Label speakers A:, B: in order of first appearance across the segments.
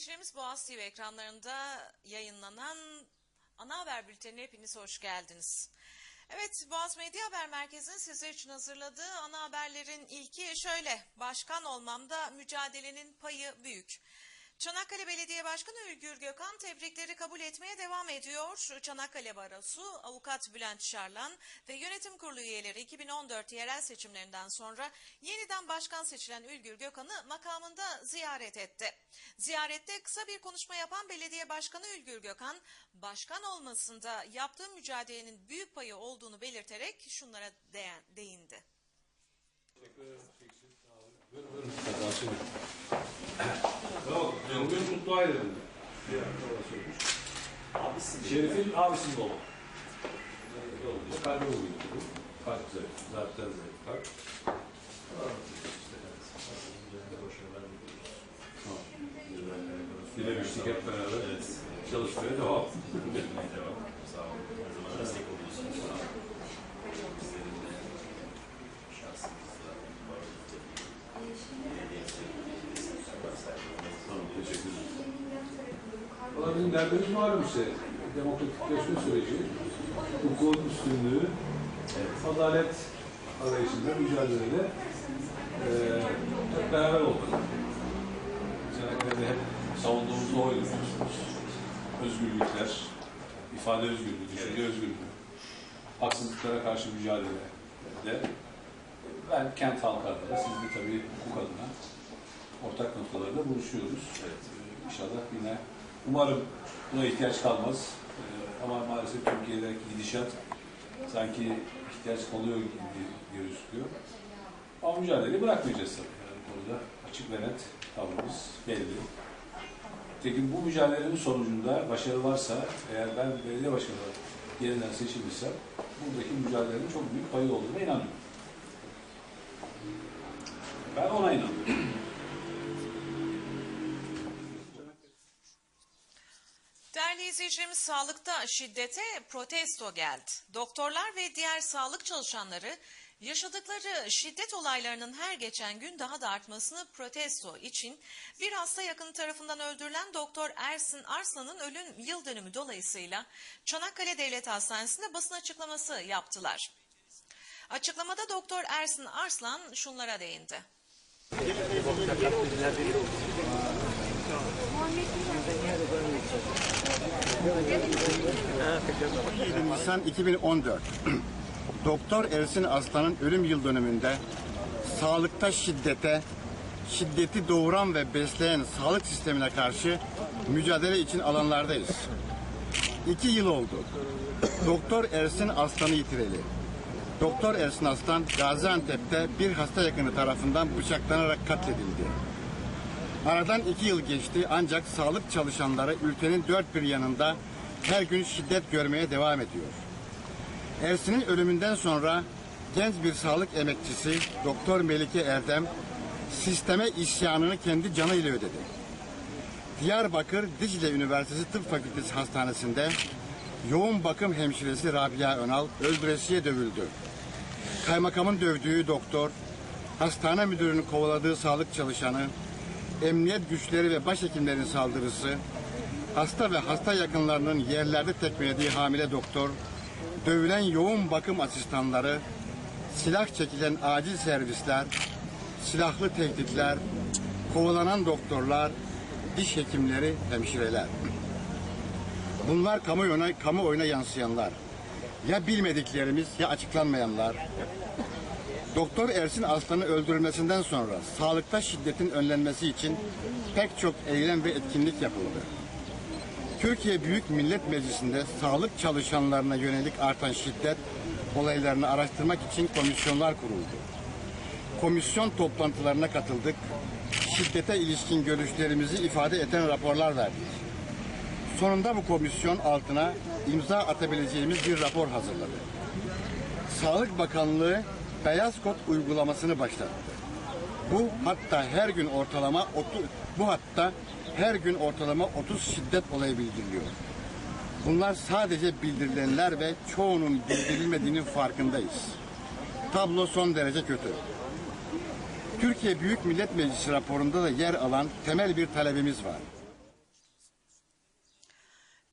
A: izleyicilerimiz Boğaz TV ekranlarında yayınlanan ana haber bültenine hepiniz hoş geldiniz. Evet Boğaz Medya Haber Merkezi'nin sizler için hazırladığı ana haberlerin ilki şöyle. Başkan olmamda mücadelenin payı büyük. Çanakkale Belediye Başkanı Ülgür Gökhan tebrikleri kabul etmeye devam ediyor. Çanakkale Barosu, Avukat Bülent Şarlan ve Yönetim Kurulu üyeleri 2014 yerel seçimlerinden sonra yeniden başkan seçilen Ülgür Gökhan'ı makamında ziyaret etti. Ziyarette kısa bir konuşma yapan Belediye Başkanı Ülgür Gökhan, başkan olmasında yaptığı mücadelenin büyük payı olduğunu belirterek şunlara değindi.
B: Teşekkür ederim. Sağ olun. Yok, Bugün mutlu ayrıldı.
C: Abisi
B: Şerif'in abisinin oğlu. Kalbi oluyor. Kalp zayıf. Zaten zayıf. Kalp. Dilemiştik hep beraber. Çalışmaya devam.
C: devam. Sağ olun. Her zaman destek oluyorsunuz. Sağ olun. Bizlerin de şahsımızda var
B: Tamam, teşekkür ederim. Valla bizim derdimiz malum işte. Demokratikleşme süreci, hukukun üstünlüğü, adalet arayışında, mücadelede eee hep beraber olduk. Çanakkale'de hep savunduğumuz oydu. Özgürlükler, ifade özgürlüğü, düşünce özgürlüğü, haksızlıklara karşı mücadelede ben kent halkı adına, siz de tabii hukuk adına ortak noktalarda buluşuyoruz. Evet. İnşallah yine umarım buna ihtiyaç kalmaz. Ee, ama maalesef Türkiye'deki gidişat sanki ihtiyaç kalıyor gibi gözüküyor. Ama mücadeleyi bırakmayacağız tabii. Yani konuda açık ve net tavrımız belli. Tekin bu mücadelenin sonucunda başarı varsa, eğer ben belediye başkanı yeniden seçilirsem, buradaki mücadelenin çok büyük payı olduğuna inanıyorum. Ben ona inanıyorum.
A: İzleyicilerimiz sağlıkta şiddete protesto geldi. Doktorlar ve diğer sağlık çalışanları yaşadıkları şiddet olaylarının her geçen gün daha da artmasını protesto için bir hasta yakını tarafından öldürülen Doktor Ersin Arslan'ın ölüm yıl dönümü dolayısıyla Çanakkale Devlet Hastanesi'nde basın açıklaması yaptılar. Açıklamada Doktor Ersin Arslan şunlara değindi.
D: 17 Nisan 2014 Doktor Ersin Aslan'ın ölüm yıl dönümünde sağlıkta şiddete, şiddeti doğuran ve besleyen sağlık sistemine karşı mücadele için alanlardayız. İki yıl oldu. Doktor Ersin Aslan'ı yitireli. Doktor Ersin Aslan Gaziantep'te bir hasta yakını tarafından bıçaklanarak katledildi. Aradan iki yıl geçti ancak sağlık çalışanları ülkenin dört bir yanında her gün şiddet görmeye devam ediyor. Ersin'in ölümünden sonra genç bir sağlık emekçisi Doktor Melike Erdem sisteme isyanını kendi canıyla ödedi. Diyarbakır Dicle Üniversitesi Tıp Fakültesi Hastanesi'nde yoğun bakım hemşiresi Rabia Önal öldüresiye dövüldü. Kaymakamın dövdüğü doktor, hastane müdürünün kovaladığı sağlık çalışanı, emniyet güçleri ve başhekimlerin saldırısı, hasta ve hasta yakınlarının yerlerde tekmelediği hamile doktor, dövülen yoğun bakım asistanları, silah çekilen acil servisler, silahlı tehditler, kovalanan doktorlar, diş hekimleri, hemşireler. Bunlar kamuoyuna, kamuoyuna yansıyanlar. Ya bilmediklerimiz ya açıklanmayanlar. Doktor Ersin Aslan'ın öldürülmesinden sonra sağlıkta şiddetin önlenmesi için pek çok eylem ve etkinlik yapıldı. Türkiye Büyük Millet Meclisi'nde sağlık çalışanlarına yönelik artan şiddet olaylarını araştırmak için komisyonlar kuruldu. Komisyon toplantılarına katıldık. Şiddete ilişkin görüşlerimizi ifade eden raporlar verdik. Sonunda bu komisyon altına imza atabileceğimiz bir rapor hazırladı. Sağlık Bakanlığı beyaz kod uygulamasını başlattı. Bu hatta her gün ortalama 30 bu hatta her gün ortalama 30 şiddet olayı bildiriliyor. Bunlar sadece bildirilenler ve çoğunun bildirilmediğinin farkındayız. Tablo son derece kötü. Türkiye Büyük Millet Meclisi raporunda da yer alan temel bir talebimiz var.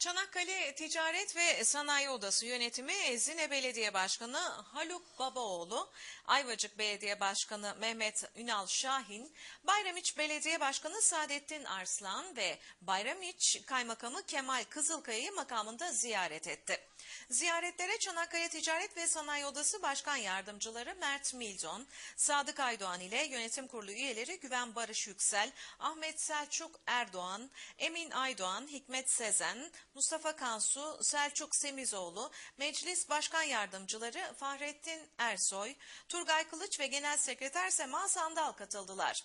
A: Çanakkale Ticaret ve Sanayi Odası Yönetimi Ezine Belediye Başkanı Haluk Babaoğlu, Ayvacık Belediye Başkanı Mehmet Ünal Şahin, Bayramiç Belediye Başkanı Saadettin Arslan ve Bayramiç Kaymakamı Kemal Kızılkaya'yı makamında ziyaret etti. Ziyaretlere Çanakkale Ticaret ve Sanayi Odası Başkan Yardımcıları Mert Mildon, Sadık Aydoğan ile Yönetim Kurulu üyeleri Güven Barış Yüksel, Ahmet Selçuk Erdoğan, Emin Aydoğan, Hikmet Sezen, Mustafa Kansu, Selçuk Semizoğlu, Meclis Başkan Yardımcıları Fahrettin Ersoy, Turgay Kılıç ve Genel Sekreter Sema Sandal katıldılar.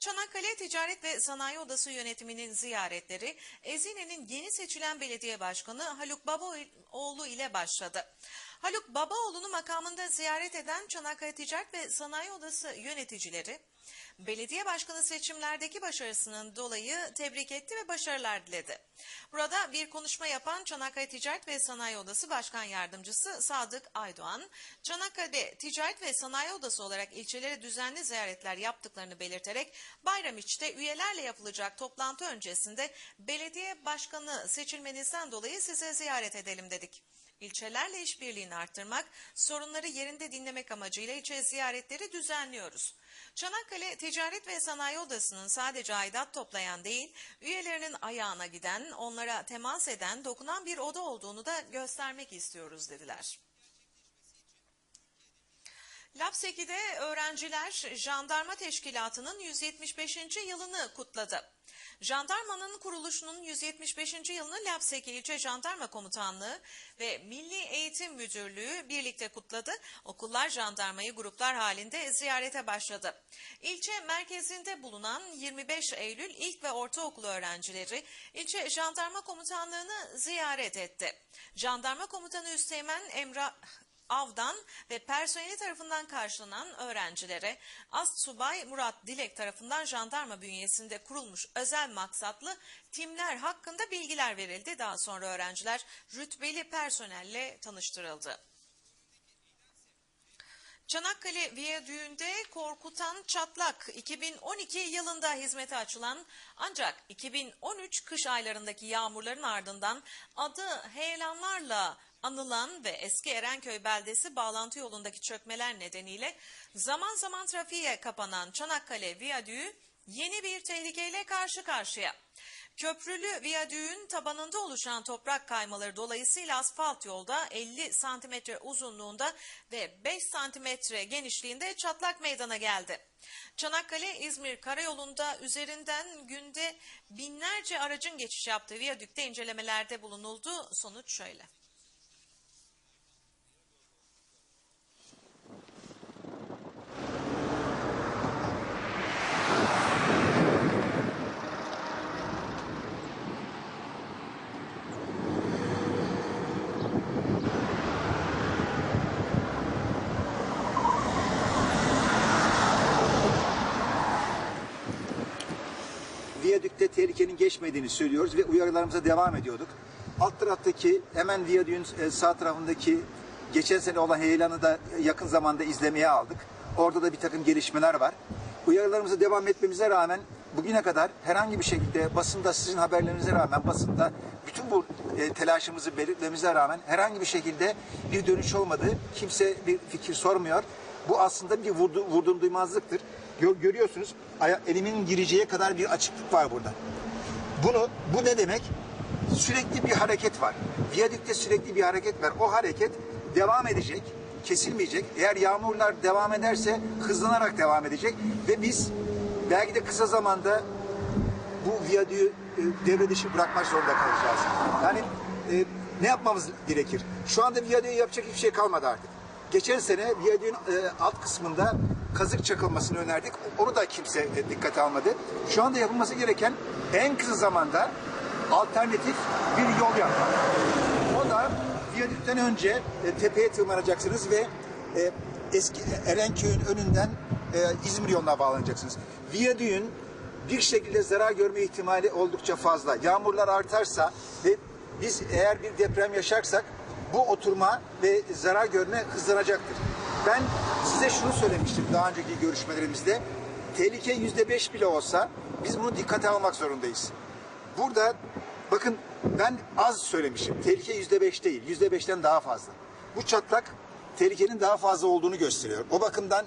A: Çanakkale Ticaret ve Sanayi Odası yönetiminin ziyaretleri Ezine'nin yeni seçilen belediye başkanı Haluk Babaoğlu ile başladı. Haluk Babaoğlu'nu makamında ziyaret eden Çanakkale Ticaret ve Sanayi Odası yöneticileri belediye başkanı seçimlerdeki başarısının dolayı tebrik etti ve başarılar diledi. Burada bir konuşma yapan Çanakkale Ticaret ve Sanayi Odası Başkan Yardımcısı Sadık Aydoğan, Çanakkale Ticaret ve Sanayi Odası olarak ilçelere düzenli ziyaretler yaptıklarını belirterek Bayramiç'te üyelerle yapılacak toplantı öncesinde belediye başkanı seçilmenizden dolayı size ziyaret edelim dedik. İlçelerle işbirliğini arttırmak, sorunları yerinde dinlemek amacıyla ilçe ziyaretleri düzenliyoruz. Çanakkale Ticaret ve Sanayi Odası'nın sadece aidat toplayan değil, üyelerinin ayağına giden, onlara temas eden, dokunan bir oda olduğunu da göstermek istiyoruz dediler. Lapseki'de öğrenciler Jandarma Teşkilatı'nın 175. yılını kutladı. Jandarmanın kuruluşunun 175. yılını Lapseki İlçe Jandarma Komutanlığı ve Milli Eğitim Müdürlüğü birlikte kutladı. Okullar jandarmayı gruplar halinde ziyarete başladı. İlçe merkezinde bulunan 25 Eylül ilk ve ortaokul öğrencileri ilçe jandarma komutanlığını ziyaret etti. Jandarma komutanı Üsteğmen Emrah Av'dan ve personeli tarafından karşılanan öğrencilere Astsubay Murat Dilek tarafından jandarma bünyesinde kurulmuş özel maksatlı timler hakkında bilgiler verildi. Daha sonra öğrenciler rütbeli personelle tanıştırıldı. Çanakkale Viyadüğü'nde korkutan çatlak 2012 yılında hizmete açılan ancak 2013 kış aylarındaki yağmurların ardından adı heyelanlarla anılan ve eski Erenköy beldesi bağlantı yolundaki çökmeler nedeniyle zaman zaman trafiğe kapanan Çanakkale Viyadüğü yeni bir tehlikeyle karşı karşıya. Köprülü viyadüğün tabanında oluşan toprak kaymaları dolayısıyla asfalt yolda 50 santimetre uzunluğunda ve 5 santimetre genişliğinde çatlak meydana geldi. Çanakkale-İzmir karayolunda üzerinden günde binlerce aracın geçiş yaptığı viyadükte incelemelerde bulunuldu. Sonuç şöyle.
E: Viyadükte tehlikenin geçmediğini söylüyoruz ve uyarılarımıza devam ediyorduk. Alt taraftaki hemen viyadüğün e, sağ tarafındaki geçen sene olan heyelanı da yakın zamanda izlemeye aldık. Orada da bir takım gelişmeler var. Uyarılarımıza devam etmemize rağmen bugüne kadar herhangi bir şekilde basında sizin haberlerinize rağmen basında bütün bu e, telaşımızı belirtmemize rağmen herhangi bir şekilde bir dönüş olmadı. Kimse bir fikir sormuyor. Bu aslında bir vurdu, vurdum duymazlıktır. Gör- görüyorsunuz elimin gireceği kadar bir açıklık var burada. Bunu bu ne demek? Sürekli bir hareket var. Viyadükte sürekli bir hareket var. O hareket devam edecek, kesilmeyecek. Eğer yağmurlar devam ederse hızlanarak devam edecek ve biz belki de kısa zamanda bu viyadüğü e, devre dışı bırakmak zorunda kalacağız. Yani e, ne yapmamız gerekir? Şu anda viyadüğü yapacak hiçbir şey kalmadı artık. Geçen sene viyadüğün e, alt kısmında kazık çakılmasını önerdik. Onu da kimse e, dikkate almadı. Şu anda yapılması gereken en kısa zamanda alternatif bir yol yapmak. O da viyadükten önce e, tepeye tırmanacaksınız ve e, eski Erenköy'ün önünden İzmir yoluna bağlanacaksınız. Viyadüğün bir şekilde zarar görme ihtimali oldukça fazla. Yağmurlar artarsa ve biz eğer bir deprem yaşarsak bu oturma ve zarar görme hızlanacaktır. Ben size şunu söylemiştim daha önceki görüşmelerimizde. Tehlike yüzde beş bile olsa biz bunu dikkate almak zorundayız. Burada Bakın ben az söylemişim. Tehlike yüzde beş değil. Yüzde beşten daha fazla. Bu çatlak tehlikenin daha fazla olduğunu gösteriyor. O bakımdan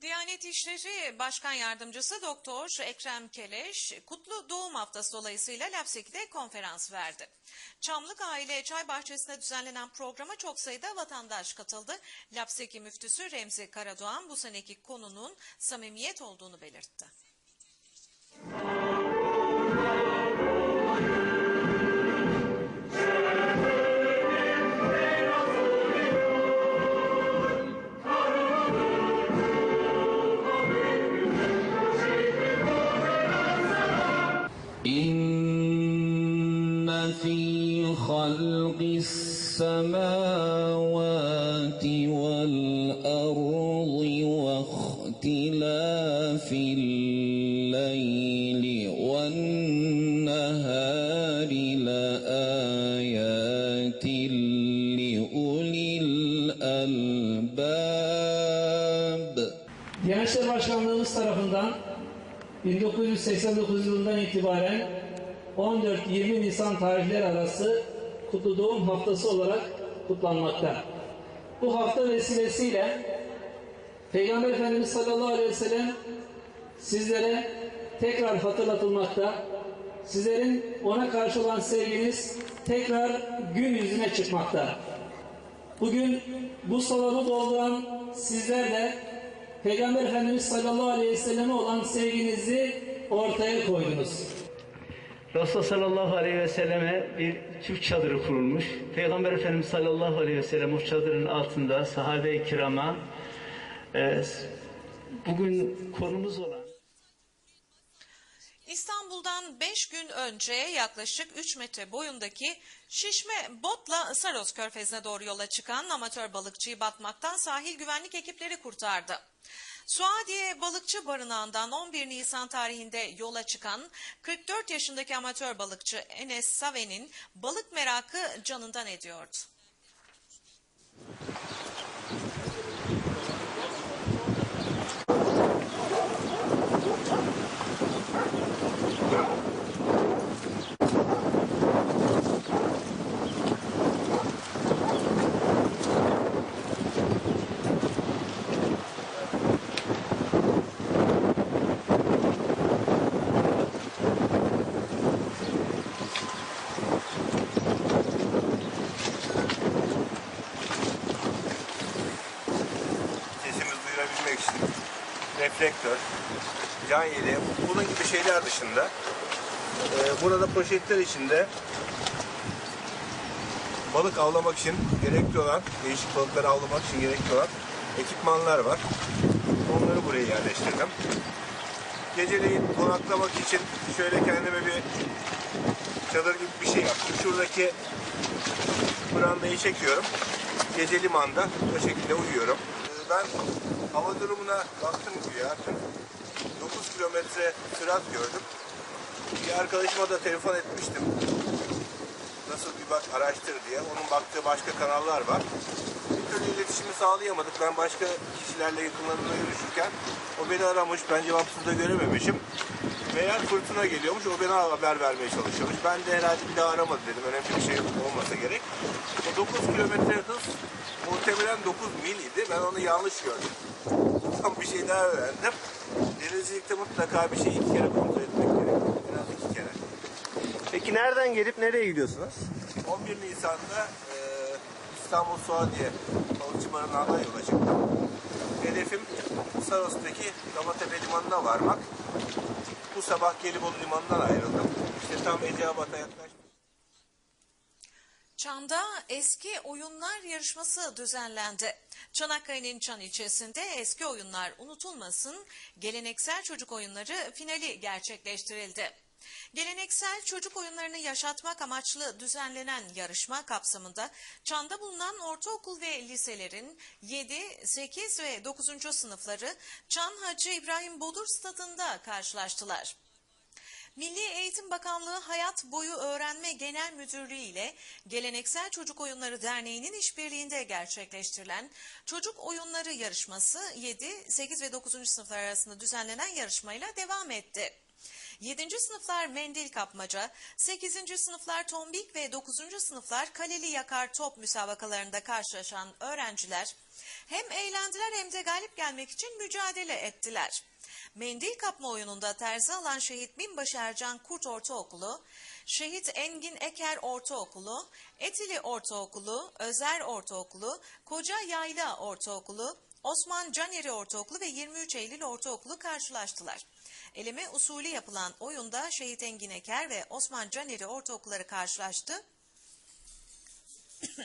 A: Diyanet İşleri Başkan Yardımcısı Doktor Ekrem Keleş, Kutlu Doğum Haftası dolayısıyla Lapseki'de konferans verdi. Çamlık Aile Çay Bahçesi'nde düzenlenen programa çok sayıda vatandaş katıldı. Lapseki müftüsü Remzi Karadoğan bu seneki konunun samimiyet olduğunu belirtti.
F: خلق السماوات والأرض واختلاف الليل والنهار لآيات لأولي الألباب
G: Diyanet İşleri Başkanlığımız tarafından 1989 yılından itibaren 14-20 Nisan tarihleri arası Kutlu Doğum Haftası olarak kutlanmakta. Bu hafta vesilesiyle Peygamber Efendimiz sallallahu aleyhi ve sellem sizlere tekrar hatırlatılmakta. Sizlerin ona karşı olan sevginiz tekrar gün yüzüne çıkmakta. Bugün bu salonu dolduran sizler de Peygamber Efendimiz sallallahu aleyhi ve selleme olan sevginizi ortaya koydunuz.
H: Resulullah sallallahu aleyhi ve selleme bir çift çadırı kurulmuş. Peygamber Efendimiz sallallahu aleyhi ve sellem o çadırın altında sahabe-i kirama e, bugün konumuz olan
A: İstanbul'dan 5 gün önce yaklaşık 3 metre boyundaki şişme botla Saros Körfezi'ne doğru yola çıkan amatör balıkçıyı batmaktan sahil güvenlik ekipleri kurtardı. Suadiye Balıkçı Barınağı'ndan 11 Nisan tarihinde yola çıkan 44 yaşındaki amatör balıkçı Enes Save'nin balık merakı canından ediyordu.
I: Can yeleği, bunun gibi şeyler dışında e, burada poşetler içinde balık avlamak için gerekli olan, değişik balıkları avlamak için gerekli olan ekipmanlar var. Onları buraya yerleştirdim. Geceleyin konaklamak için şöyle kendime bir çadır gibi bir şey yaptım. Şuradaki brandayı çekiyorum. Gece limanda o şekilde uyuyorum. Ben hava durumuna baktım güya. 9 kilometre sürat gördüm. Bir arkadaşıma da telefon etmiştim. Nasıl bir bak araştır diye. Onun baktığı başka kanallar var. Bir türlü iletişimi sağlayamadık. Ben başka kişilerle yakınlarımla görüşürken o beni aramış. Ben cevapsız da görememişim. Meğer fırtına geliyormuş. O bana haber vermeye çalışıyormuş. Ben de herhalde bir daha aramadı dedim. Önemli bir şey olmasa gerek. O 9 kilometre hız muhtemelen 9 mil idi. Ben onu yanlış gördüm. Tam bir şey daha öğrendim. Denizcilikte mutlaka bir şeyi iki kere kontrol etmek gerekiyor. En az iki kere.
J: Peki nereden gelip nereye gidiyorsunuz?
I: 11 Nisan'da e, İstanbul Suadiye Balıkçı Barınağı'ndan yola çıktım. Hedefim Saros'taki Damatepe Limanı'na varmak. Bu sabah Gelibolu Limanı'ndan ayrıldım. İşte tam Eceabat'a yaklaştım.
A: Çan'da eski oyunlar yarışması düzenlendi. Çanakkale'nin Çan ilçesinde eski oyunlar unutulmasın, geleneksel çocuk oyunları finali gerçekleştirildi. Geleneksel çocuk oyunlarını yaşatmak amaçlı düzenlenen yarışma kapsamında Çan'da bulunan ortaokul ve liselerin 7, 8 ve 9. sınıfları Çan Hacı İbrahim Bodur stadında karşılaştılar. Milli Eğitim Bakanlığı Hayat Boyu Öğrenme Genel Müdürlüğü ile Geleneksel Çocuk Oyunları Derneği'nin işbirliğinde gerçekleştirilen Çocuk Oyunları yarışması 7, 8 ve 9. sınıflar arasında düzenlenen yarışmayla devam etti. 7. sınıflar mendil kapmaca, 8. sınıflar tombik ve 9. sınıflar kaleli yakar top müsabakalarında karşılaşan öğrenciler hem eğlendiler hem de galip gelmek için mücadele ettiler. Mendil kapma oyununda terzi alan Şehit Binbaşı Ercan Kurt Ortaokulu, Şehit Engin Eker Ortaokulu, Etili Ortaokulu, Özer Ortaokulu, Koca Yayla Ortaokulu, Osman Caneri Ortaokulu ve 23 Eylül Ortaokulu karşılaştılar. Eleme usulü yapılan oyunda Şehit Engin Eker ve Osman Caneri Ortaokulları karşılaştı.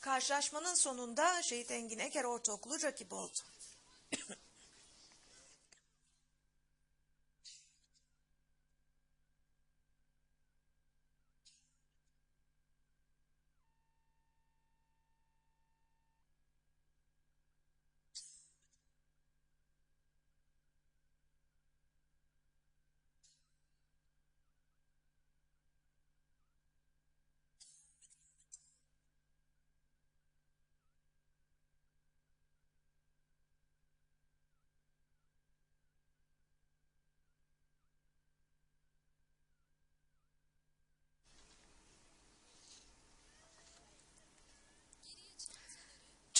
A: Karşılaşmanın sonunda Şehit Engin Eker Ortaokulu rakip oldu.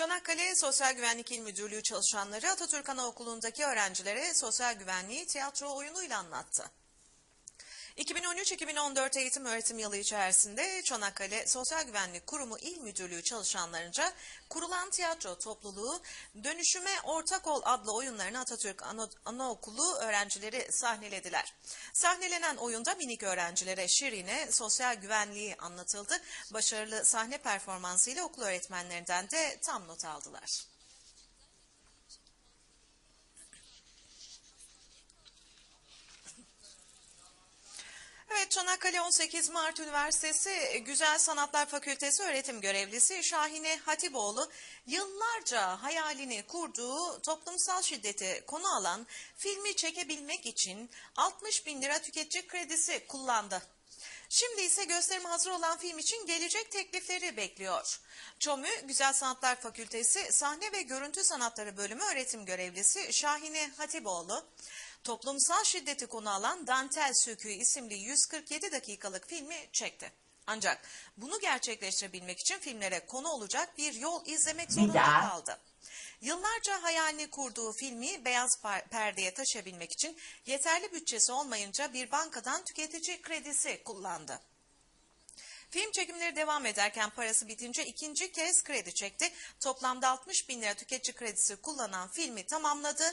A: Çanakkale Sosyal Güvenlik İl Müdürlüğü çalışanları Atatürk Anaokulu'ndaki öğrencilere sosyal güvenliği tiyatro oyunuyla anlattı. 2013-2014 eğitim öğretim yılı içerisinde Çanakkale Sosyal Güvenlik Kurumu İl Müdürlüğü çalışanlarınca kurulan tiyatro topluluğu Dönüşüme Ortak Ol adlı oyunlarını Atatürk Ana- Anaokulu öğrencileri sahnelediler. Sahnelenen oyunda minik öğrencilere Şirin'e sosyal güvenliği anlatıldı. Başarılı sahne performansıyla okul öğretmenlerinden de tam not aldılar. Evet Çanakkale 18 Mart Üniversitesi Güzel Sanatlar Fakültesi öğretim görevlisi Şahine Hatipoğlu yıllarca hayalini kurduğu toplumsal şiddeti konu alan filmi çekebilmek için 60 bin lira tüketici kredisi kullandı. Şimdi ise gösterime hazır olan film için gelecek teklifleri bekliyor. ÇOMÜ Güzel Sanatlar Fakültesi Sahne ve Görüntü Sanatları Bölümü öğretim görevlisi Şahine Hatipoğlu, toplumsal şiddeti konu alan Dantel Söküğü isimli 147 dakikalık filmi çekti. Ancak bunu gerçekleştirebilmek için filmlere konu olacak bir yol izlemek zorunda kaldı. Yıllarca hayalini kurduğu filmi beyaz perdeye taşıyabilmek için yeterli bütçesi olmayınca bir bankadan tüketici kredisi kullandı. Film çekimleri devam ederken parası bitince ikinci kez kredi çekti. Toplamda 60 bin lira tüketici kredisi kullanan filmi tamamladı.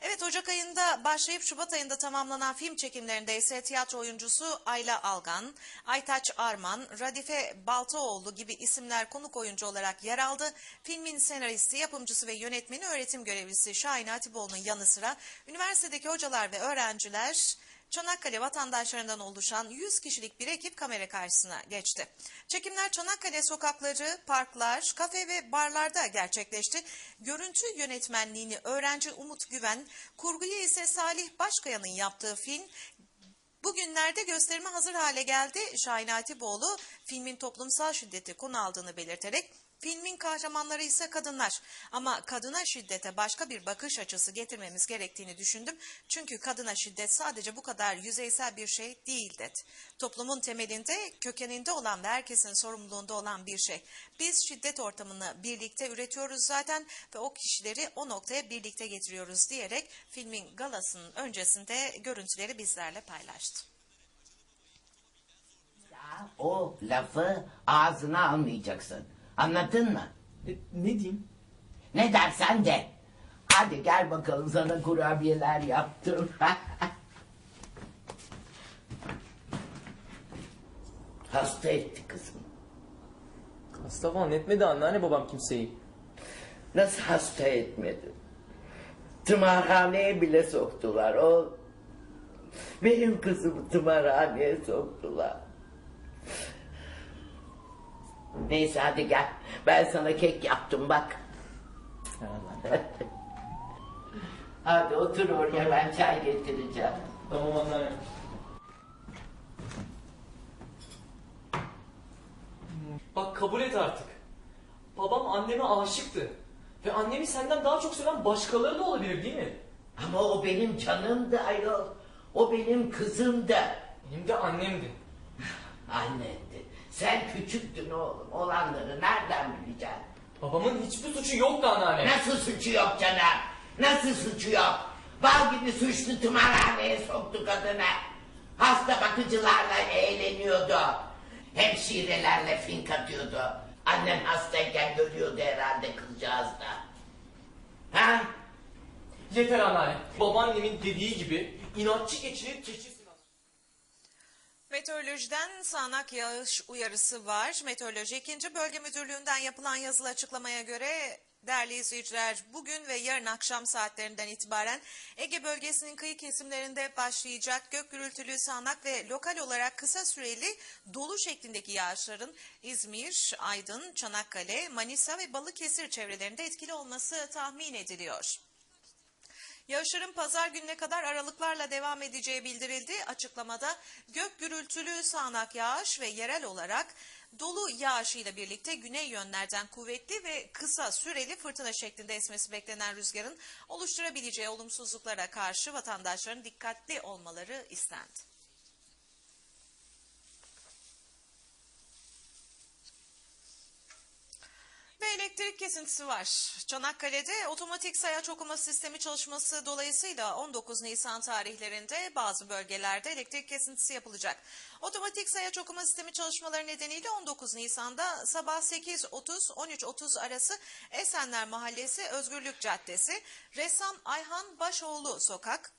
A: Evet Ocak ayında başlayıp Şubat ayında tamamlanan film çekimlerinde ise tiyatro oyuncusu Ayla Algan, Aytaç Arman, Radife Baltaoğlu gibi isimler konuk oyuncu olarak yer aldı. Filmin senaristi, yapımcısı ve yönetmeni öğretim görevlisi Şahin Hatipoğlu'nun yanı sıra üniversitedeki hocalar ve öğrenciler Çanakkale vatandaşlarından oluşan 100 kişilik bir ekip kamera karşısına geçti. Çekimler Çanakkale sokakları, parklar, kafe ve barlarda gerçekleşti. Görüntü yönetmenliğini öğrenci Umut Güven, kurguyu ise Salih Başkaya'nın yaptığı film Bugünlerde gösterime hazır hale geldi. Şahin Hatipoğlu filmin toplumsal şiddeti konu aldığını belirterek filmin kahramanları ise kadınlar. Ama kadına şiddete başka bir bakış açısı getirmemiz gerektiğini düşündüm. Çünkü kadına şiddet sadece bu kadar yüzeysel bir şey değil dedi. Toplumun temelinde, kökeninde olan ve herkesin sorumluluğunda olan bir şey. Biz şiddet ortamını birlikte üretiyoruz zaten ve o kişileri o noktaya birlikte getiriyoruz diyerek filmin galasının öncesinde görüntüleri bizlerle paylaştı.
K: O lafı ağzına almayacaksın. Anladın mı?
L: ne diyeyim?
K: Ne dersen de. Hadi gel bakalım sana kurabiyeler yaptım. Hasta etti kızım.
L: Hasta falan etmedi anneanne babam kimseyi.
K: Nasıl hasta etmedi? Tımarhaneye bile soktular. O benim kızımı tımarhaneye soktular. Neyse hadi gel. Ben sana kek yaptım bak. hadi otur oraya ben çay getireceğim.
L: Tamam anneanne. Bak kabul et artık. Babam anneme aşıktı. Ve annemi senden daha çok seven başkaları da olabilir değil mi?
K: Ama o benim canımdı ayol. O benim kızımdı.
L: Benim de annemdi.
K: Annendi. Sen küçüktün oğlum. Olanları nereden bileceksin?
L: Babamın hiçbir suçu yoktu anneanne.
K: Nasıl suçu yok canım? Nasıl suçu yok? Bal gibi suçlu tımarhaneye soktu kadını. Hasta bakıcılarla eğleniyordu. Hemşirelerle fink atıyordu. Annen hastayken görüyordu herhalde kızcağız da. Ha?
L: Yeter anneanne. Babaannemin dediği gibi inatçı geçinir keçisin.
A: Meteorolojiden sağanak yağış uyarısı var. Meteoroloji 2. Bölge Müdürlüğü'nden yapılan yazılı açıklamaya göre değerli izleyiciler bugün ve yarın akşam saatlerinden itibaren Ege bölgesinin kıyı kesimlerinde başlayacak gök gürültülü sağanak ve lokal olarak kısa süreli dolu şeklindeki yağışların İzmir, Aydın, Çanakkale, Manisa ve Balıkesir çevrelerinde etkili olması tahmin ediliyor. Yağışların pazar gününe kadar aralıklarla devam edeceği bildirildi. Açıklamada gök gürültülü sağanak yağış ve yerel olarak dolu yağışıyla birlikte güney yönlerden kuvvetli ve kısa süreli fırtına şeklinde esmesi beklenen rüzgarın oluşturabileceği olumsuzluklara karşı vatandaşların dikkatli olmaları istendi. Elektrik kesintisi var. Çanakkale'de otomatik sayaç okuma sistemi çalışması dolayısıyla 19 Nisan tarihlerinde bazı bölgelerde elektrik kesintisi yapılacak. Otomatik sayaç okuma sistemi çalışmaları nedeniyle 19 Nisan'da sabah 8.30-13.30 arası Esenler Mahallesi Özgürlük Caddesi, Ressam Ayhan Başoğlu Sokak,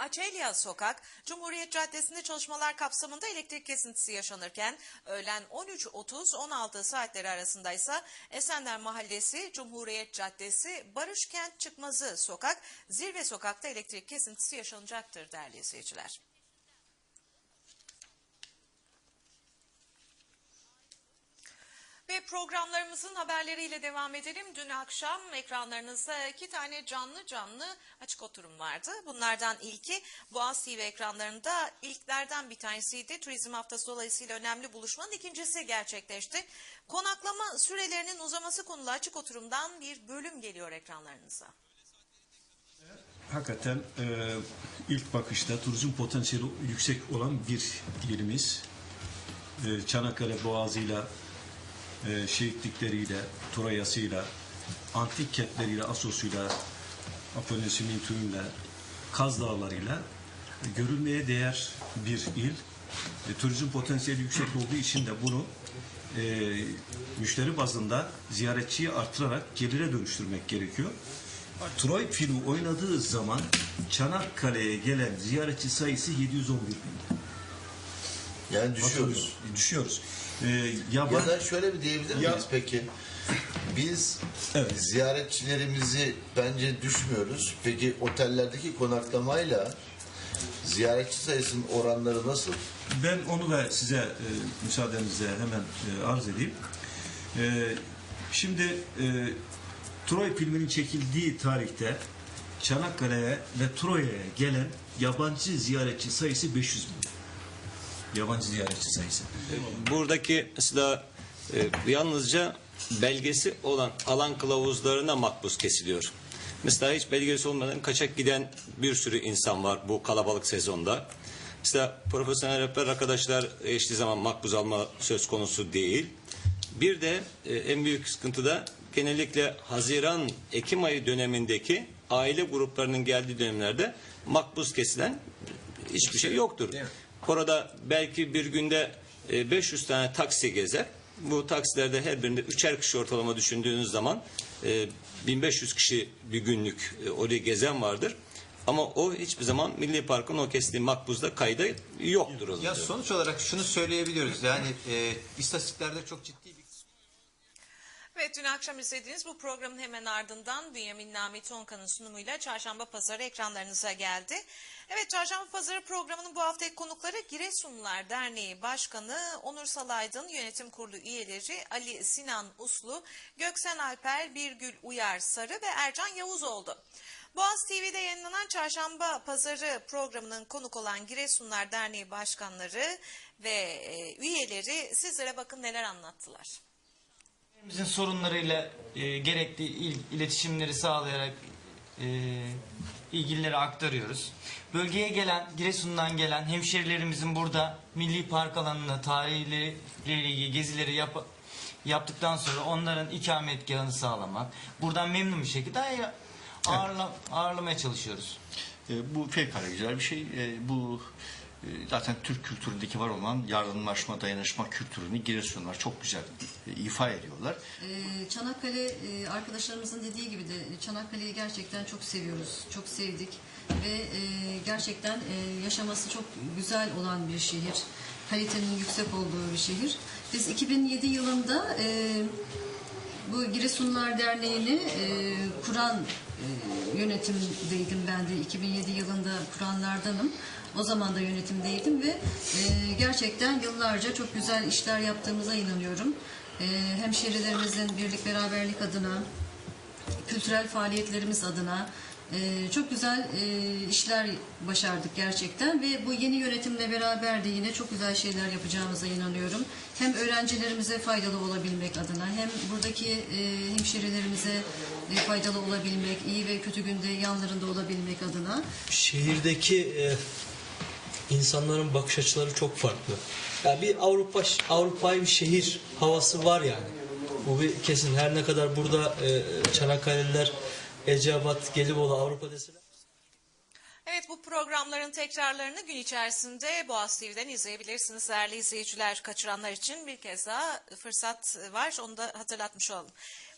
A: Açelya Sokak, Cumhuriyet Caddesi'nde çalışmalar kapsamında elektrik kesintisi yaşanırken öğlen 13.30-16 saatleri arasında ise Esenler Mahallesi, Cumhuriyet Caddesi, Barış Kent Çıkmazı Sokak, Zirve Sokak'ta elektrik kesintisi yaşanacaktır değerli izleyiciler. Ve programlarımızın haberleriyle devam edelim. Dün akşam ekranlarınızda iki tane canlı canlı açık oturum vardı. Bunlardan ilki Boğaz TV ekranlarında ilklerden bir tanesiydi. Turizm haftası dolayısıyla önemli buluşmanın ikincisi gerçekleşti. Konaklama sürelerinin uzaması konulu açık oturumdan bir bölüm geliyor ekranlarınıza.
M: Hakikaten e, ilk bakışta turizm potansiyeli yüksek olan bir ilimiz. E, Çanakkale Boğazı'yla, e, şehitlikleriyle, Troya'sıyla, antik kentleriyle, Asos'uyla, Apollonesi'nin tümüyle, Kaz Dağları'yla e, görülmeye değer bir il. E, turizm potansiyeli yüksek olduğu için de bunu e, müşteri bazında ziyaretçiyi artırarak gelire dönüştürmek gerekiyor. Troy filmi oynadığı zaman Çanakkale'ye gelen ziyaretçi sayısı 711 bin.
N: Yani düşüyoruz.
M: Bakın, Düşüyoruz. Ee,
N: Ya
M: yaban-
N: da şöyle bir diyebilir
M: Ya-
N: miyiz peki? Biz ziyaretçilerimizi bence düşmüyoruz. Peki otellerdeki konaklamayla ziyaretçi sayısının oranları nasıl?
M: Ben onu da size e, müsaadenizle hemen e, arz edeyim. E, şimdi e, Troy filminin çekildiği tarihte Çanakkale'ye ve Troya'ya gelen yabancı ziyaretçi sayısı 500 bin. Yabancı ziyaretçi sayısı.
O: Buradaki mesela e, yalnızca belgesi olan alan kılavuzlarına makbuz kesiliyor. Mesela hiç belgesi olmadan kaçak giden bir sürü insan var bu kalabalık sezonda. Mesela profesyonel rehber arkadaşlar eşli zaman makbuz alma söz konusu değil. Bir de e, en büyük sıkıntı da genellikle Haziran Ekim ayı dönemindeki aile gruplarının geldiği dönemlerde makbuz kesilen hiçbir şey yoktur. Orada belki bir günde e, 500 tane taksi gezer. Bu taksilerde her birinde üçer kişi ortalama düşündüğünüz zaman e, 1500 kişi bir günlük e, orayı gezen vardır. Ama o hiçbir zaman Milli Park'ın o kestiği makbuzda kayda yoktur.
P: Ya
O: zaman.
P: sonuç olarak şunu söyleyebiliyoruz. Yani e, istatistiklerde çok ciddi bir
A: Evet dün akşam izlediğiniz bu programın hemen ardından Bünyamin Nami Tonkan'ın sunumuyla Çarşamba Pazarı ekranlarınıza geldi. Evet Çarşamba Pazarı programının bu haftaki konukları Giresunlular Derneği Başkanı Onur Salaydın, Yönetim Kurulu üyeleri Ali Sinan Uslu, Göksen Alper, Birgül Uyar Sarı ve Ercan Yavuz oldu. Boğaz TV'de yayınlanan Çarşamba Pazarı programının konuk olan Giresunlar Derneği Başkanları ve e, üyeleri sizlere bakın neler anlattılar.
Q: Bizim sorunlarıyla e, gerekli il- iletişimleri sağlayarak e, ilgililere aktarıyoruz. Bölgeye gelen, Giresun'dan gelen hemşerilerimizin burada Milli Park alanında tarihleriyle ilgili gezileri yap yaptıktan sonra onların ikametgahını sağlamak, buradan memnun bir şekilde ağırla, ağırlamaya çalışıyoruz.
R: E, bu fevkalade güzel bir şey. E, bu zaten Türk kültüründeki var olan yardımlaşma, dayanışma kültürünü Giresunlar çok güzel e, ifa ediyorlar.
S: Ee, Çanakkale e, arkadaşlarımızın dediği gibi de Çanakkale'yi gerçekten çok seviyoruz, çok sevdik ve e, gerçekten yaşaması çok güzel olan bir şehir, kalitenin yüksek olduğu bir şehir. Biz 2007 yılında bu Giresunlar Derneği'ni kuran yönetimdeydim ben de 2007 yılında kuranlardanım. O zaman da yönetimdeydim ve e, gerçekten yıllarca çok güzel işler yaptığımıza inanıyorum. E, hemşerilerimizin birlik beraberlik adına, kültürel faaliyetlerimiz adına e, çok güzel e, işler başardık gerçekten ve bu yeni yönetimle beraber de yine çok güzel şeyler yapacağımıza inanıyorum. Hem öğrencilerimize faydalı olabilmek adına hem buradaki e, hemşerilerimize e, faydalı olabilmek, iyi ve kötü günde yanlarında olabilmek adına.
T: şehirdeki e, insanların bakış açıları çok farklı. Yani bir Avrupa Avrupa'yı bir şehir havası var yani. Bu bir kesin. Her ne kadar burada e, Çanakkale'liler Eceabat, Gelibolu, Avrupa deseler.
A: Evet bu programların tekrarlarını gün içerisinde Boğaz TV'den izleyebilirsiniz değerli izleyiciler. Kaçıranlar için bir kez daha fırsat var onu da hatırlatmış olalım.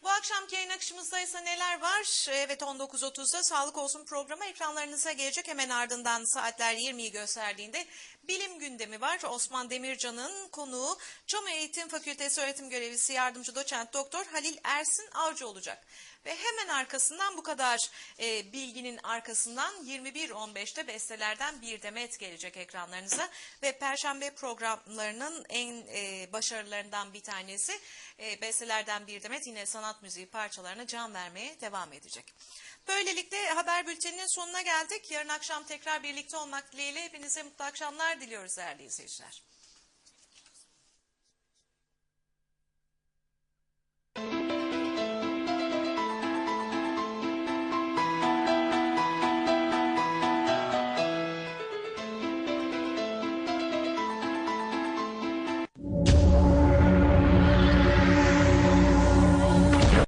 A: Bu akşamki yayın akışımızda ise neler var? Evet 19.30'da Sağlık Olsun programı ekranlarınıza gelecek. Hemen ardından saatler 20'yi gösterdiğinde bilim gündemi var. Osman Demircan'ın konuğu Çam Eğitim Fakültesi öğretim görevlisi yardımcı doçent doktor Halil Ersin Avcı olacak. Ve hemen arkasından bu kadar e, bilginin arkasından 21.15'te bestelerden bir demet gelecek ekranlarınıza. Ve Perşembe programlarının en e, başarılarından bir tanesi e, bestelerden bir demet yine sanat müziği parçalarına can vermeye devam edecek. Böylelikle haber bülteninin sonuna geldik. Yarın akşam tekrar birlikte olmak dileğiyle hepinize mutlu akşamlar diliyoruz değerli izleyiciler.